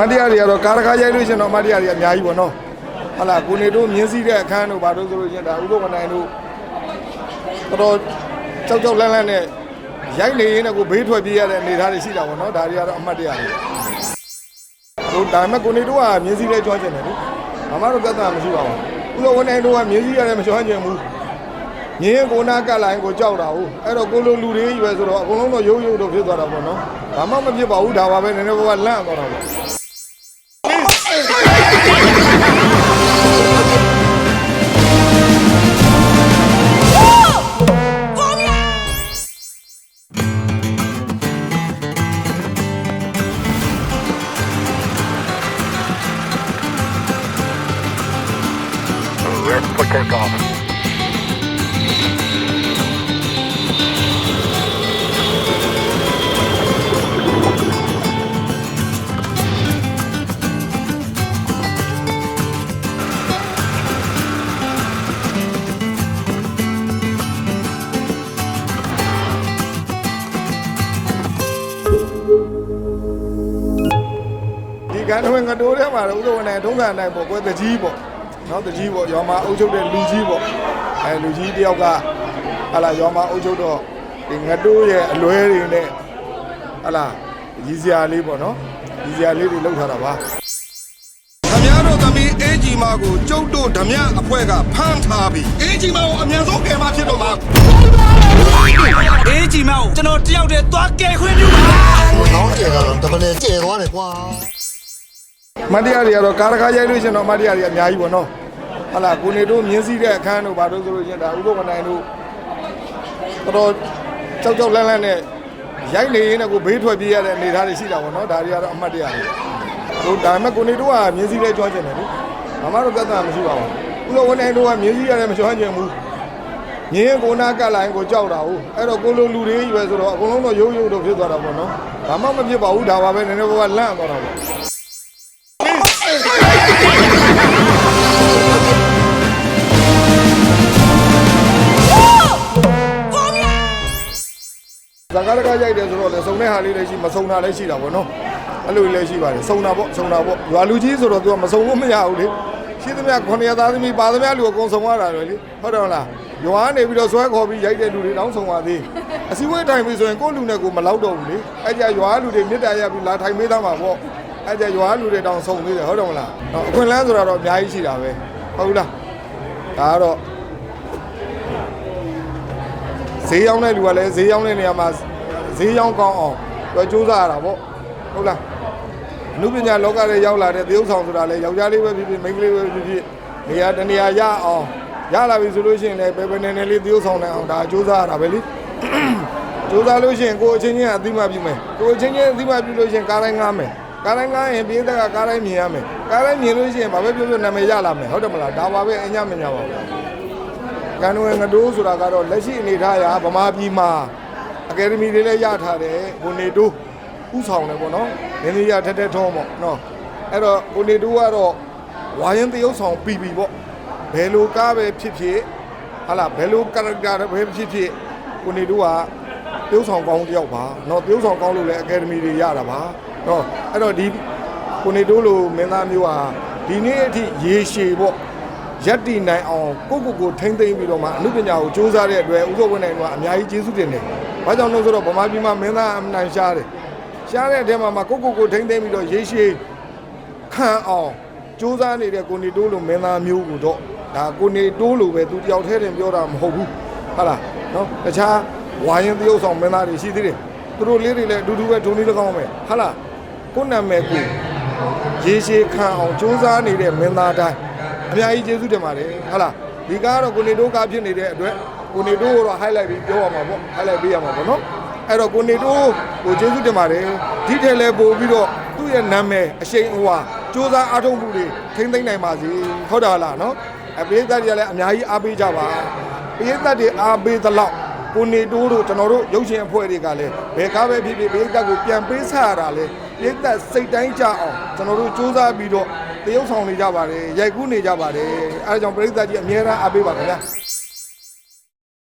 မတ်တရားတွေကတော့ကာရခါရိုက်လို့ရှရင်တော့မတ်တရားတွေအများကြီးပေါ့နော်ဟုတ်လားကိုနေတို့မြင်းစည်းတဲ့အခန်းတို့ဘာလို့ဆိုလို့ရှရင်ဒါဥပဝနိုင်တို့တော်တော်ကြောက်ကြောက်လန့်လန့်နဲ့ရိုက်နေရင်းနဲ့ကိုဘေးထွက်ပြေးရတဲ့အနေအထားတွေရှိတာပေါ့နော်ဒါတွေကတော့အမှတ်တရတွေတို့ဒါပေမဲ့ကိုနေတို့ကမြင်းစည်းလေးကျွမ်းကျင်တယ်လေဘာမှတော့ပြဿနာမရှိပါဘူးဥပဝနိုင်တို့ကမြင်းစည်းရတယ်မကျွမ်းကျင်ဘူးမြင်းကိုနာကလိုက်ကိုကြောက်တာဟုတ်အဲ့တော့ကိုလိုလူတွေရွယ်ဆိုတော့အကုန်လုံးတော့ရုပ်ရုပ်တော့ဖြစ်သွားတာပေါ့နော်ဘာမှမဖြစ်ပါဘူးဒါပါပဲနည်းနည်းဘာလန့်သွားတာပေါ့ takeoff. ဒီကံတော်ငတိုးထဲမှာတော့ဥဒဝနိုင်ထုံးစံအတိုင်းပေါ့ကွယ်တကြီးပေါ့ နော်တကြီးပေါ့ရောမအုပ်ချုပ်တဲ့လူကြီးပေါ့အဲလူကြီးတယောက်ကဟာလာရောမအုပ်ချုပ်တော့ဒီငတိုးရဲ့အလွဲတွေနဲ့ဟာလာရည်စရာလေးပေါ့နော်ရည်စရာလေးတွေလောက်ထားတာပါခမရတို့သမီးအေဂျီမာကိုကျုပ်တို့ဓမြအဖွဲ့ကဖမ်းထားပြီအေဂျီမာကိုအမြန်ဆုံးကယ်မဖြစ်တော့မှာအေးကြီးမောင်ကျွန်တော်တယောက်တည်းသွားကဲခွင့်ပြုပါနောင်းကျဲကတော့တမလဲကျဲသွားတယ်ကွာမတ်တရားတွေကတော့ကာရခါရိုက်လို့ရှရင်တော့မတ်တရားတွေအများကြီးပေါ့နော် ဟာလာကိုနေတို့မြင်းစည်းတဲ့အခန်းတို့ဘာလို့ဆိုလို့ရှရင်ဒါဥပဝနိုင်တို့တော်တော်ကြောက်ကြောက်လန့်လန့်နဲ့ရိုက်နေရင်းနဲ့ကိုဘေးထွက်ပြေးရတဲ့အနေအထားတွေရှိတာပေါ့နော်ဒါတွေကတော့အမှတ်တရတွေတို့ဒါပေမဲ့ကိုနေတို့ကမြင်းစည်းလေးကျွမ်းကျင်တယ်လေဘာမှတော့ပြဿနာမရှိပါဘူးဥလောဝနိုင်တို့ကမြင်းစည်းရတယ်မကျွမ်းကျင်ဘူးမြင်းကိုနာကလိုက်ကိုကြောက်တာဟုတ်အဲ့တော့ကိုလိုလူတွေရွယ်ဆိုတော့အကုန်လုံးတော့ရုပ်ရုပ်တော့ဖြစ်သွားတာပေါ့နော်ဘာမှမဖြစ်ပါဘူးဒါပါပဲနည်းနည်းဘာလန့်သွားတာပေါ့ ဇာကားတကားရိုက်တယ်ဆိုတော့လေစုံတဲ့ဟာလေးလည်းရှိမစုံတာလည်းရှိတာပေါ့နော်အဲ့လိုလည်းရှိပါတယ်စုံတာပေါ့စုံတာပေါ့ရွာလူကြီးဆိုတော့သူကမစုံလို့မရဘူးလေရှိသမျှ900သားသမီးပါသမျှလူအကုန်စုံရတာပဲလေဟုတ်တယ်မလားရွာကနေပြီးတော့ဆွဲခေါ်ပြီးရိုက်တဲ့လူတွေတောင်းစုံပါသေးအစည်းအဝေးထိုင်ပြီဆိုရင်ကိုယ့်လူနဲ့ကိုယ်မလောက်တော့ဘူးလေအဲ့ကြရွာလူတွေမြစ်တာရပြီးလာထိုင်ပေးသားမှာပေါ့အဲ့ကြရွာလူတွေတောင်းစုံသေးတယ်ဟုတ်တယ်မလားအခွင့်အလန်းဆိုတာတော့အများကြီးရှိတာပဲဟုတ်လားဒါကတော့ ဈေးရောက်တဲ့လူကလည်းဈေးရောက်တဲ့နေရာမှာဈေးရောက်ကောင်းအောင်တော့စူးစမ်းရတာပေါ့ဟုတ်လားအနုပညာလောကထဲရောက်လာတဲ့သရုပ်ဆောင်ဆိုတာလည်းယောက်ျားလေးပဲဖြစ်ဖြစ်မိန်းကလေးပဲဖြစ်ဖြစ်နေရာတနေရာရအောင်ရလာပြီဆိုလို့ရှိရင်လည်းပဲပဲနေနေလေးသရုပ်ဆောင်နိုင်အောင်ဒါစူးစမ်းရတာပဲလေစူးစမ်းလို့ရှိရင်ကိုယ်အချင်းချင်းအသိမှပြုမယ်ကိုယ်အချင်းချင်းအသိမှပြုလို့ရှိရင်ကားတိုင်းငားမယ်ကားတိုင်းငားရင်ပြည်သက်ကကားတိုင်းမြင်ရမယ်ကားတိုင်းမြင်လို့ရှိရင်ဘာပဲပြောပြောနာမည်ရလာမယ်ဟုတ်တယ်မလားဒါပါပဲအညမညာပါဘူး ကန်ဝဲငတိုးဆိုတာကတော့လက်ရှိအနေထားအရဗမာပြည်မှာအကယ်ဒမီတွေလည်းရထားတယ်ဘိုနေတိုးဥဆောင်တယ်ပေါ့နော်နင်းလေးရထက်ထက်ထုံးပေါ့နော်အဲ့တော့ဘိုနေတိုးကတော့ဝါရင်တရုပ်ဆောင်ပြီပြီပေါ့ဘယ်လိုကားပဲဖြစ်ဖြစ်ဟာလာဘယ်လိုကာရက်တာပဲဖြစ်ဖြစ်ကိုနေတိုးကတရုပ်ဆောင်ကောင်းတစ်ယောက်ပါနော်တရုပ်ဆောင်ကောင်းလို့လည်းအကယ်ဒမီတွေရတာပါနော်အဲ့တော့ဒီကိုနေတိုးလိုမင်းသားမျိုးဟာဒီနေ့အထိရေရှည်ပေါ့ ရက်တီနိုင်အောင်ကိုယ့်ကိုယ်ကိုထိမ့်သိမ့်ပြီးတော့မှအမှုပညာကိုစူးစမ်းတဲ့အတွက်ဥစ္စာဝင်နိုင်တော့အများကြီးကျေးဇူးတင်တယ်။ဘာကြောင့်လဲဆိုတော့ဗမာပြည်မှာမင်းသားအမှန်ရှားတယ်။ရှားတဲ့အထက်မှာမှကိုယ့်ကိုယ်ကိုထိမ့်သိမ့်ပြီးတော့ရေရှည်ခံအောင်စူးစမ်းနေတဲ့ကိုနေတိုးလိုမင်းသားမျိုးကိုတော့ဒါကိုနေတိုးလိုပဲသူတယောက်တည်းတင်ပြောတာမဟုတ်ဘူး။ဟုတ်လားနော်တခြားဝါရင်တရုပ်ဆောင်မင်းသားတွေရှိသေးတယ်။သူတို့လေးတွေလည်းအတူတူပဲဒုနည်း၎င်းပဲဟုတ်လားကိုနာမည်ကိုရေရှည်ခံအောင်စူးစမ်းနေတဲ့မင်းသားတိုင်း အများကြီးကျေးဇူးတင်ပါတယ်ဟုတ်လားဒီကားကတော့ကိုနေတိုးကားဖြစ်နေတဲ့အတွက်ကိုနေတိုးကိုတော့ highlight ပြီးပြောရမှာပေါ့ highlight ပေးရမှာပေါ့နော်အဲ့တော့ကိုနေတိုးကိုကျေးဇူးတင်ပါတယ်ဒီထက်လဲပို့ပြီးတော့သူ့ရဲ့နာမည်အရှိန်အဝါစူးစမ်းအားထုတ်မှုတွေထိမ့်သိမ့်နိုင်ပါစေဟုတ်တယ်လားနော်အပိသက်တွေကလည်းအများကြီးအားပေးကြပါပိသက်တွေအားပေးသလောက်ကိုနေတိုးတို့ကျွန်တော်တို့ရုပ်ရှင်အဖွဲ့တွေကလည်းဘယ်ကားပဲဖြစ်ဖြစ်ပိသက်ကိုပြန်ပေးဆရတာလေပိသက်စိတ်တိုင်းကြအောင်ကျွန်တော်တို့စူးစမ်းပြီးတော့ တရုပ်ဆောင်နေကြပါတယ်ရိုက်ကူးနေကြပါတယ်အဲဒါကြောင့်ပရိသတ်ကြီးအများအားအားပေးပါခင်ဗျာ